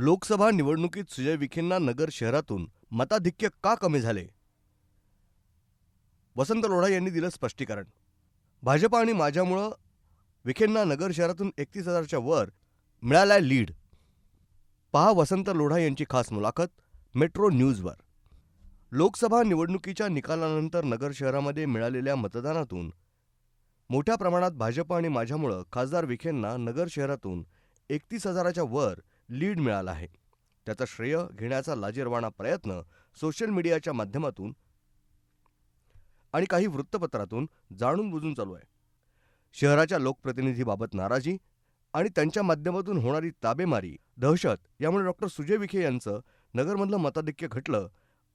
लोकसभा निवडणुकीत सुजय विखेंना नगर शहरातून मताधिक्य का कमी झाले? वसंत लोढा यांनी दिलं स्पष्टीकरण. भाजप आणि माझ्यामुळं विखेंना नगर शहरातून एकतीस हजारच्या वर मिळालाय लीड. पहा वसंत लोढा यांची खास मुलाखत मेट्रो न्यूजवर. लोकसभा निवडणुकीच्या निकालानंतर नगर शहरामध्ये मिळालेल्या मतदानातून मोठ्या प्रमाणात भाजप आणि माझ्यामुळं खासदार विखेंना नगर शहरातून एकतीस हजाराच्या वर लीड मिळाला आहे. त्याचा श्रेय घेण्याचा लाजीरवाणा प्रयत्न सोशल मीडियाच्या माध्यमातून आणि काही वृत्तपत्रातून जाणून बुजून चालू आहे. शहराच्या लोकप्रतिनिधीबाबत नाराजी आणि त्यांच्या माध्यमातून होणारी ताबेमारी दहशत यामुळे डॉक्टर सुजय विखे यांचं नगरमधलं मताधिक्य घटलं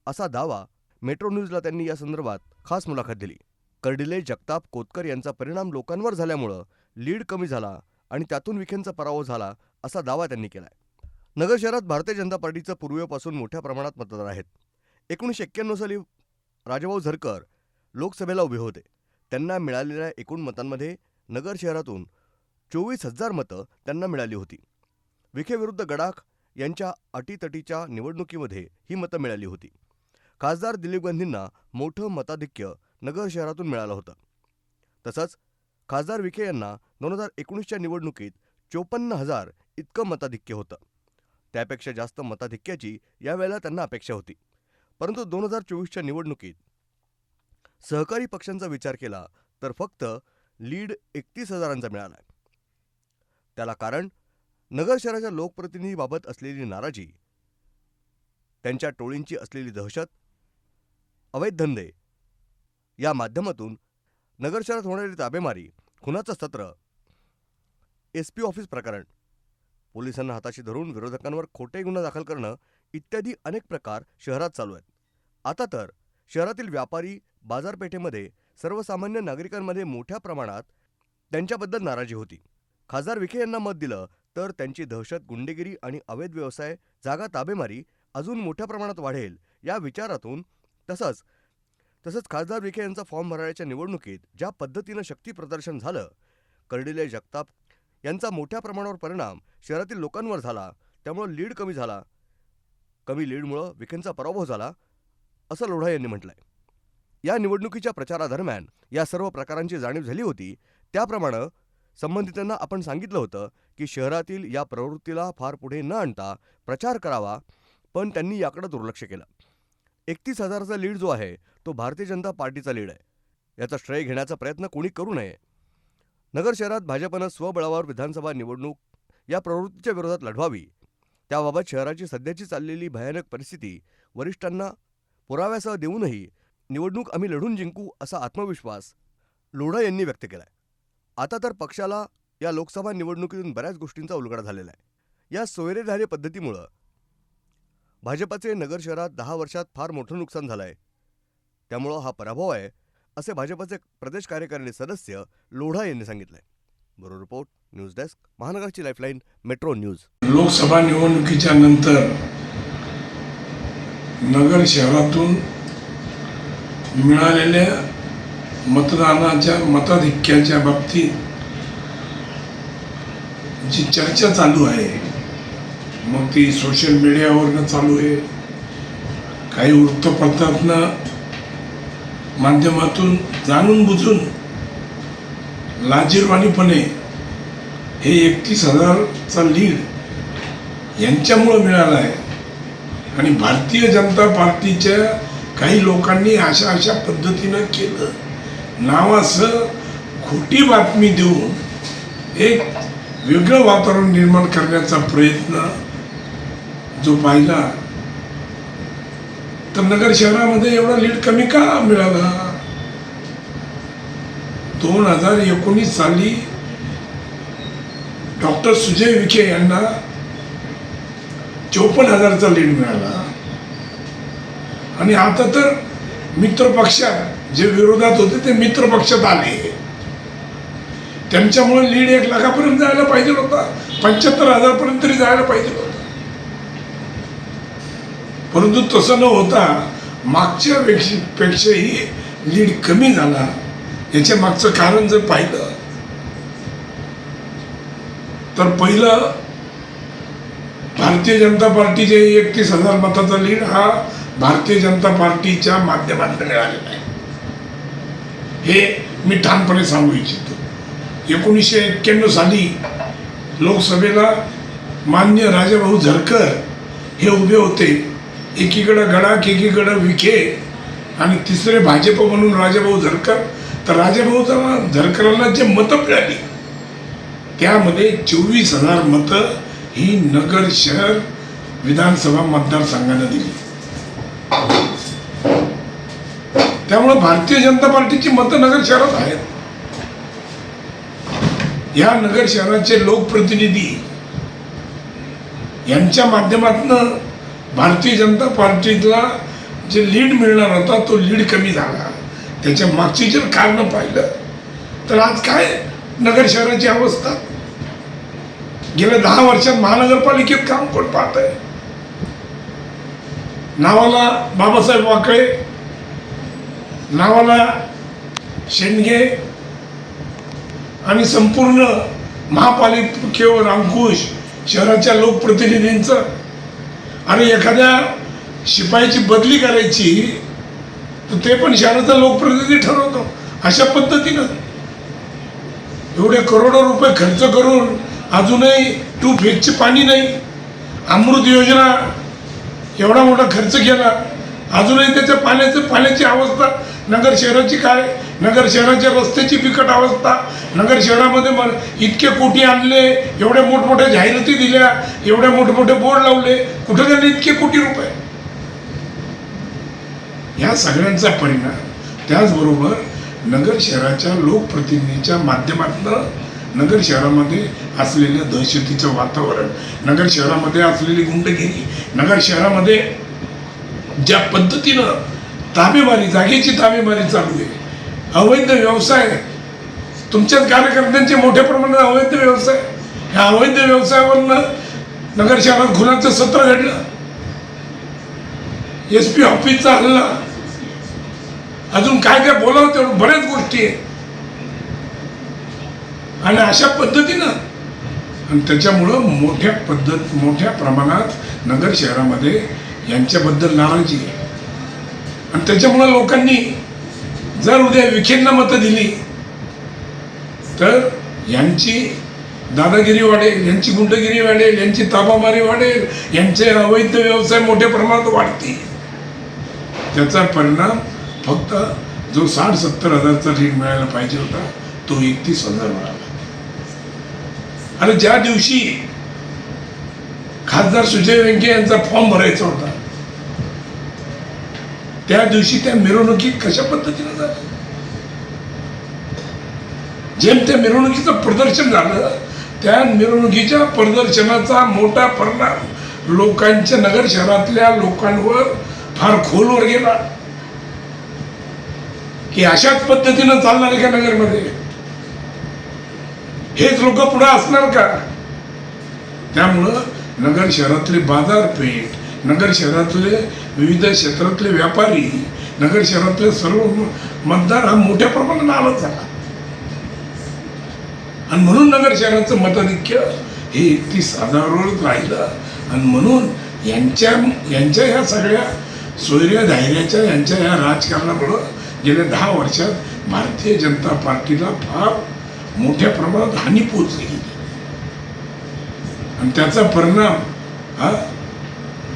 असा दावा मेट्रो न्यूजला त्यांनी या संदर्भात खास मुलाखत दिली. कर्डिले जगताप कोतकर यांचा परिणाम लोकांवर झाल्यामुळं लीड कमी झाला आणि त्यातून विखेंचा पराभव झाला असा दावा त्यांनी केलाय. नगर शहरात भारतीय जनता पार्टीचं पूर्वीपासून मोठ्या प्रमाणात मतदार आहेत. एकोणीसशे एक्क्याण्णव साली राजाभाऊ झरकर लोकसभेला उभे होते. त्यांना मिळालेल्या एकूण मतांमध्ये नगर शहरातून चोवीस हजार मतं त्यांना मिळाली होती. विखेविरुद्ध गडाख यांच्या अटीतटीच्या निवडणुकीमध्ये ही मतं मिळाली होती. खासदार दिलीप गांधींना मोठं मताधिक्य नगर शहरातून मिळालं होतं. तसंच खासदार विखे यांना दोन हजार एकोणीसच्या निवडणुकीत चोपन्न हजार इतकं मताधिक्य होतं. त्यापेक्षा जास्त मताधिक्याची यावेळेला त्यांना अपेक्षा होती. परंतु दोन हजार चोवीसच्या निवडणुकीत सहकारी पक्षांचा विचार केला तर फक्त लीड एकतीस हजारांचा मिळाला. त्याला कारण नगर शहराच्या लोकप्रतिनिधीबाबत असलेली नाराजी त्यांच्या टोळींची असलेली दहशत अवैध धंदे या माध्यमातून नगर शहरात होणारी ताबेमारी खुनाचं सत्र एस पी ऑफिस प्रकरण पोलिसांना हाताशी धरून विरोधकांवर खोटे गुन्हा दाखल करणं इत्यादी अनेक प्रकार शहरात चालू आहेत. आता तर शहरातील व्यापारी बाजारपेठेमध्ये सर्वसामान्य नागरिकांमध्ये मोठ्या प्रमाणात त्यांच्याबद्दल नाराजी होती. खासदार विखे यांना मत दिलं तर त्यांची दहशत गुंडेगिरी आणि अवैध व्यवसाय जागा ताबेमारी अजून मोठ्या प्रमाणात वाढेल या विचारातून तसंच तसंच खासदार विखे यांचा फॉर्म भरायच्या निवडणुकीत ज्या पद्धतीनं शक्ती प्रदर्शन झालं कर्डिले जगताप यांचा मोठ्या प्रमाणावर परिणाम शहरातील लोकांवर झाला. त्यामुळं लीड कमी झाला. कमी लीडमुळं विखेंचा पराभव झाला असं लोढा यांनी म्हटलंय. या निवडणुकीच्या प्रचारादरम्यान या सर्व प्रकारांची जाणीव झाली होती. त्याप्रमाणे संबंधितांना आपण सांगितलं होतं की शहरातील या प्रवृत्तीला फार पुढे न आणता प्रचार करावा पण त्यांनी याकडे दुर्लक्ष केलं. एकतीस हजाराचा लीड जो आहे तो भारतीय जनता पार्टीचा लीड आहे. याचा श्रेय घेण्याचा प्रयत्न कोणी करू नये. नगर शहरात भाजपनं स्वबळावर विधानसभा निवडणूक या प्रवृत्तीच्या विरोधात लढवावी. त्याबाबत शहराची सध्याची चाललेली भयानक परिस्थिती वरिष्ठांना पुराव्यासह देऊनही निवडणूक आम्ही लढून जिंकू असा आत्मविश्वास लोढा यांनी व्यक्त केलाय. आता तर पक्षाला या लोकसभा निवडणुकीतून बऱ्याच गोष्टींचा उलगडा झालेला आहे. या सोयरेधार्य पद्धतीमुळं भाजपाचे नगर शहरात दहा वर्षात फार मोठं नुकसान झालं आहे त्यामुळं हा पराभव आहे. असे भाजपाचे प्रदेश कार्यकारिणी सदस्य लोढा यांनी सांगितलंय. बरो रिपोर्ट न्यूज डेस्क महानगराची लाईफलाईन मेट्रो न्यूज. लोकसभा निवडणुकीच्या नंतर नगर शहरातून मिळालेल्या मतदानाच्या मताधिक्याच्या बाबतीत जी चर्चा चालू आहे मग ती सोशल मीडियावरनं चालू आहे काही वृत्तपत्रातनं माध्यमातून जाणून बुजून लाजीरवाणीपणे हे एकतीस हजारचा लीड यांच्यामुळं मिळाला आहे. आणि भारतीय जनता पार्टीच्या काही लोकांनी अशा अशा पद्धतीनं केलं. नावासह खोटी बातमी देऊन एक वेगळं वातावरण निर्माण करण्याचा प्रयत्न जो पाहिला तर नगर शहरामध्ये एवढा लीड कमी का मिळाला? दोन हजार एकोणीस साली डॉक्टर सुजय विखे यांना चोपन्न हजारचा लीड मिळाला. आणि आता तर मित्र पक्षात जे विरोधात होते ते मित्र पक्षात आले. त्यांच्यामुळे लीड एक लाखापर्यंत जायला पाहिजे होता. पंच्याहत्तर हजारपर्यंत तरी जायला पाहिजे होता. परंतु तसं न होता मागच्या पेक्षाही लीड कमी झाला. याच्या मागचं कारण जर पाहिलं तर पहिलं भारतीय जनता पार्टीचे एकतीस हजार मताचा लीड हा भारतीय जनता पार्टीच्या माध्यमातून मिळालेला आहे. हे मी ठामपणे सांगू इच्छितो. एकोणीसशे एक्क्याण्णव साली लोकसभेला मान्य राजाभाऊ झरकर हे उभे होते. एकीकडं गडाख एकीकडं विखे. आणि तिसरे भाजप म्हणून राजाभाऊ झरकर तर राजाभाऊ झरकरांना जे मतं मिळाली त्यामध्ये चोवीस हजार मतं ही नगर शहर विधानसभा मतदारसंघानं दिली. त्यामुळे भारतीय जनता पार्टीची मतं नगर शहरात आहेत. या नगर शहराचे लोकप्रतिनिधी यांच्या माध्यमातून भारतीय जनता पार्टीला जे लीड मिळणार होता तो लीड कमी झाला. त्याच्या मागची जर कारण पाहिलं तर आज काय नगर शहराची अवस्था? गेल्या दहा वर्षात महानगरपालिकेत काम कोण पाहत आहे नावाला बाबासाहेब वाकळे नावाला शेंडगे आणि संपूर्ण महापालिकेवर अंकुश शहराच्या लोकप्रतिनिधींचं आणि एखाद्या शिपायाची बदली करायची तर ते पण शहराचा लोकप्रतिनिधी ठरवतो. अशा पद्धतीनं. एवढे करोडो रुपये खर्च करून अजूनही टू फेजचे पाणी नाही. अमृत योजना एवढा मोठा खर्च केला. अजूनही त्याच्या पाण्याचं पाण्याची अवस्था नगर शहराची काय? नगर शहराच्या रस्त्याची बिकट अवस्था. नगर शहरामध्ये मग इतके कोटी आणले एवढ्या मोठमोठ्या जाहिराती दिल्या एवढे मोठमोठे बोर्ड लावले कुठं गेले इतके कोटी रुपये? ह्या सगळ्यांचा परिणाम त्याचबरोबर नगर शहराच्या लोकप्रतिनिधीच्या माध्यमातून नगर शहरामध्ये असलेलं दहशतीचं वातावरण नगर शहरामध्ये असलेली गुंडगिरी नगर शहरामध्ये ज्या पद्धतीनं ताबेमारी जागेची ताबेमारी चालू आहे अवैध व्यवसाय. तुमच्याच कार्यकर्त्यांचे मोठ्या प्रमाणात अवैध व्यवसाय. ह्या अवैध व्यवसायावरनं नगर शहरात खुनाचं सत्र घडलं. एस पी ऑफिसचा हल्ला. अजून काय काय बोलावं तेवढं बऱ्याच गोष्टी आहेत. आणि अशा पद्धतीनं आणि त्याच्यामुळं मोठ्या पद्धत मोठ्या प्रमाणात नगर शहरामध्ये यांच्याबद्दल नाराजी आहे. आणि त्याच्यामुळं लोकांनी जर उद्या विखेंना मतं दिली तर यांची दादागिरी वाढेल यांची गुंडगिरी वाढेल यांची ताबामारी वाढेल यांचे अवैध व्यवसाय मोठ्या प्रमाणात वाढतील. त्याचा परिणाम फक्त जो साठ सत्तर हजारचा रेट मिळायला पाहिजे होता तो एकतीस हजार मिळाला. आणि ज्या दिवशी खासदार सुजय वेंके यांचा फॉर्म भरायचा होता त्या दिवशी त्या मिरवणुकीत कशा पद्धतीनं झालं? जेम त्या मिरवणुकीचं प्रदर्शन झालं त्या मिरवणुकीच्या प्रदर्शनाचा मोठा परिणाम लोकांच्या नगर शहरातल्या लोकांवर फार खोलवर गेला. की अशाच पद्धतीनं चालणार आहे का नगरमध्ये? हेच लोक पुढे असणार का? त्यामुळं नगर शहरातले बाजारपेठ नगर शहरातले विविध क्षेत्रातले व्यापारी नगर शहरातले सर्व मतदार हा मोठ्या प्रमाणात आला झाला. आणि म्हणून नगर शहराचं मताधिक्य हे एकतीस हजारावरच राहिलं. आणि म्हणून यांच्या यांच्या ह्या सगळ्या सोयऱ्या धैर्याच्या यांच्या ह्या राजकारणामुळं गेल्या दहा वर्षात भारतीय जनता पार्टीला फार मोठ्या प्रमाणात हानी पोचली गेली आणि त्याचा परिणाम हा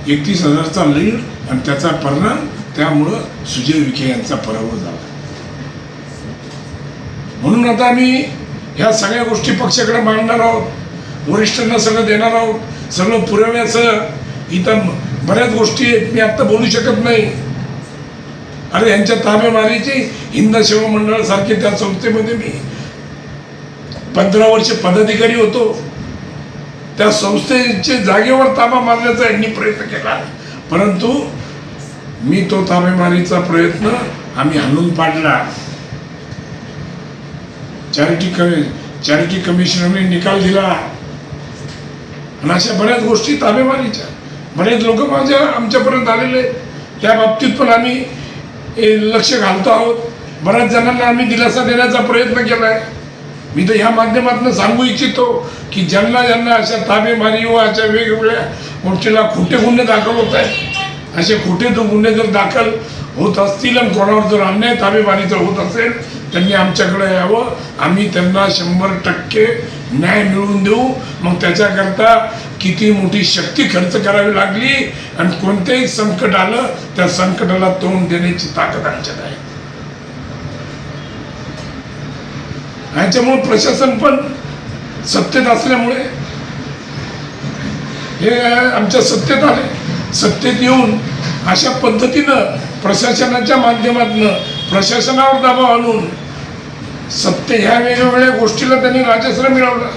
एकतीस हजारचा लीड आणि त्याचा परिणाम त्यामुळं सुजय विखे यांचा पराभव झाला. म्हणून आता आम्ही ह्या सगळ्या गोष्टी पक्षाकडे मांडणार आहोत वरिष्ठांना सगळं देणार आहोत सगळं पुरवण्याचं. इथं बऱ्याच गोष्टी आहेत मी आत्ता बोलू शकत नाही. अरे यांच्या ताबेमारीची हिंद सेवा मंडळासारखे त्या संस्थेमध्ये मी पंधरा वर्ष पदाधिकारी होतो. त्या संस्थेचे जागेवर ताबा मारण्याचा यांनी प्रयत्न केला. परंतु मी तो ताबेमारीचा प्रयत्न आम्ही हाणून पाडला. चॅरिटी कमी चॅरिटी कमिशनरने निकाल दिला. आणि अशा बऱ्याच गोष्टी ताबेमारीच्या बरेच लोक माझ्या आमच्यापर्यंत आलेले आहेत. त्या बाबतीत पण आम्ही लक्ष घालतो आहोत. बऱ्याच जणांना आम्ही दिलासा देण्याचा प्रयत्न केला आहे मी तर ह्या माध्यमातून सांगू इच्छितो की ज्यांना ज्यांना अशा ताबेमारी व अशा वेगवेगळ्या गोष्टीला खोटे गुन्हे दाखल होत आहेत असे खोटे तो गुन्हे जर दाखल होत असतील आणि कोणावर जर अन्याय जर होत असेल त्यांनी आमच्याकडे यावं. आम्ही त्यांना शंभर टक्के न्याय मिळवून देऊ. मग त्याच्याकरता किती मोठी शक्ती खर्च करावी लागली आणि कोणतेही संकट आलं त्या संकटाला तोंड देण्याची ताकद आमच्यात आहे. ह्याच्यामुळे प्रशासन पण सत्तेत असल्यामुळे हे आमच्या सत्तेत आले. सत्तेत येऊन अशा पद्धतीनं प्रशासनाच्या माध्यमातून प्रशासनावर दबाव आणून सत्ते ह्या वेगवेगळ्या गोष्टीला त्यांनी राजश्रय मिळवला.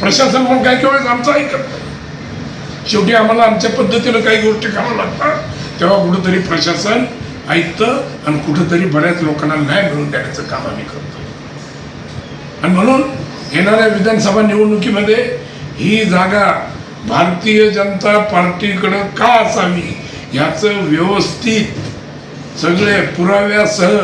प्रशासन पण काही वेळेस आमचं ऐकत शेवटी आम्हाला आमच्या पद्धतीनं काही गोष्टी करावं लागतात. तेव्हा कुठंतरी प्रशासन ऐकतं आणि कुठंतरी बऱ्याच लोकांना न्याय मिळवून देण्याचं काम आम्ही करतो. आणि म्हणून येणाऱ्या विधानसभा निवडणुकीमध्ये ही जागा भारतीय जनता पार्टीकडं का असावी याचं व्यवस्थित सगळे पुराव्यासह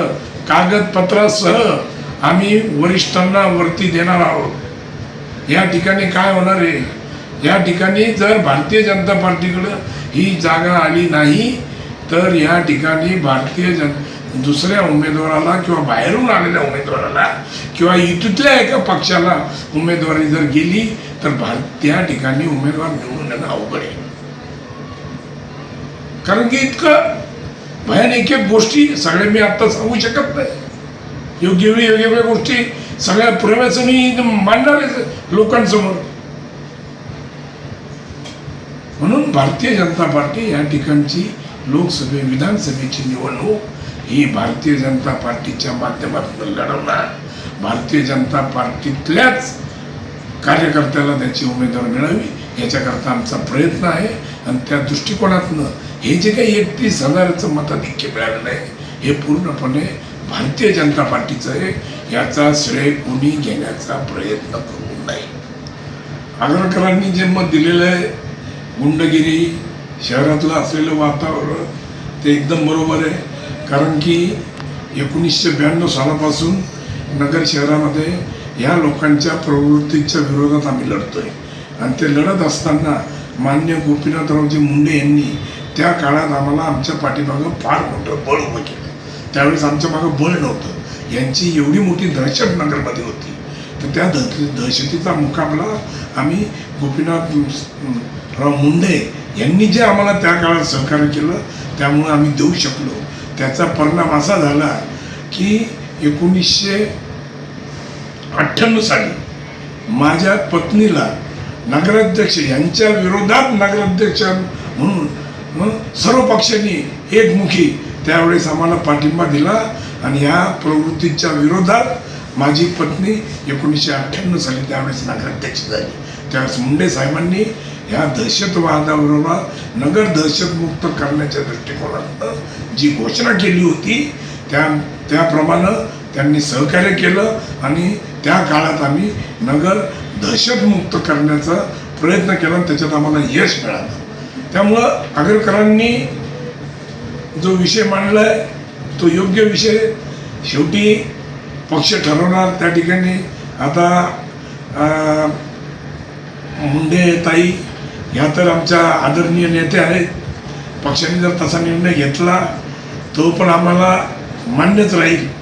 कागदपत्रासह आम्ही वरिष्ठांना वरती देणार आहोत. या ठिकाणी काय होणार आहे? या ठिकाणी जर भारतीय जनता पार्टीकडं ही जागा आली नाही तर या ठिकाणी भारतीय जन दुसऱ्या उमेदवाराला किंवा बाहेरून आलेल्या उमेदवाराला किंवा इथल्या एका पक्षाला उमेदवारी जर गेली तर भारत त्या ठिकाणी उमेदवार निवडून येणं अवघड आहे. कारण की इतकं भयान एक एक गोष्टी सगळ्या मी आत्ता सांगू शकत नाही. योग्य वेळी वेगवेगळ्या गोष्टी सगळ्या पुराव्याचं मी मांडणार आहे लोकांसमोर. म्हणून भारतीय जनता पार्टी या ठिकाणची लोकसभे विधानसभेची निवडणूक ही भारतीय जनता पार्टीच्या माध्यमातून लढवणार. भारतीय जनता पार्टीतल्याच कार्यकर्त्याला त्याची उमेदवार मिळावी याच्याकरता आमचा प्रयत्न आहे. आणि त्या दृष्टिकोनातनं हे जे काही एकतीस हजाराचं मताधिक्य मिळालेलं आहे हे पूर्णपणे भारतीय जनता पार्टीचं आहे. याचा श्रेय कोणी घेण्याचा प्रयत्न करू नये. आग्रकरांनी जे मत दिलेलं आहे गुंडगिरी शहरातलं असलेलं वातावरण ते एकदम बरोबर आहे. कारण की एकोणीसशे ब्याण्णव सालापासून नगर शहरामध्ये ह्या लोकांच्या प्रवृत्तीच्या विरोधात आम्ही लढतोय. आणि ते लढत असताना मान्य गोपीनाथरावजी मुंडे यांनी त्या काळात आम्हाला आमच्या पाठीमागं फार मोठं बळ उभं केलं. त्यावेळेस आमच्या मागं बळ नव्हतं. यांची एवढी मोठी दहशत नगरमध्ये होती. तर त्या दह दहशतीचा मुकाबला आम्ही गोपीनाथ राव मुंडे यांनी जे आम्हाला त्या काळात सहकार्य केलं त्यामुळं आम्ही देऊ शकलो. त्याचा परिणाम असा झाला की एकोणीसशे अठ्ठ्याण्णव साली माझ्या पत्नीला नगराध्यक्ष यांच्या विरोधात नगराध्यक्ष म्हणून मग सर्व पक्षांनी एकमुखी त्यावेळेस आम्हाला पाठिंबा दिला आणि या प्रवृत्तीच्या विरोधात माझी पत्नी एकोणीसशे अठ्ठ्याण्णव साली त्यावेळेस नगराध्यक्ष झाली. त्यावेळेस मुंडे साहेबांनी ह्या दहशतवादाबरोबर नगर दहशतमुक्त करण्याच्या दृष्टिकोनातनं जी घोषणा केली होती त्या त्याप्रमाणे त्यांनी सहकार्य केलं आणि त्या काळात आम्ही नगर दहशतमुक्त करण्याचा प्रयत्न केला आणि त्याच्यात आम्हाला यश मिळालं. त्यामुळं आगरकरांनी जो विषय मांडला आहे तो योग्य विषय शेवटी पक्ष ठरवणार त्या ठिकाणी. आता मुंडे ताई ह्या तर आमच्या आदरणीय नेते आहेत. पक्षाने जर तसा निर्णय घेतला तो पण आम्हाला मान्यच राहील.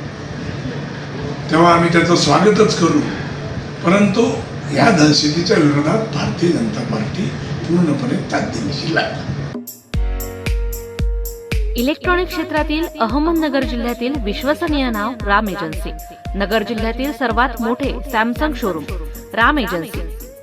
तेव्हा आम्ही त्याचं स्वागतच करू. परंतु या दहशतीच्या विरोधात भारतीय जनता पार्टी पूर्णपणे ताकदीनिशी लागली. इलेक्ट्रॉनिक क्षेत्रातील अहमदनगर जिल्ह्यातील विश्वसनीय नाव राम एजन्सी. नगर जिल्ह्यातील सर्वात मोठे सॅमसंग शोरूम राम एजन्सी.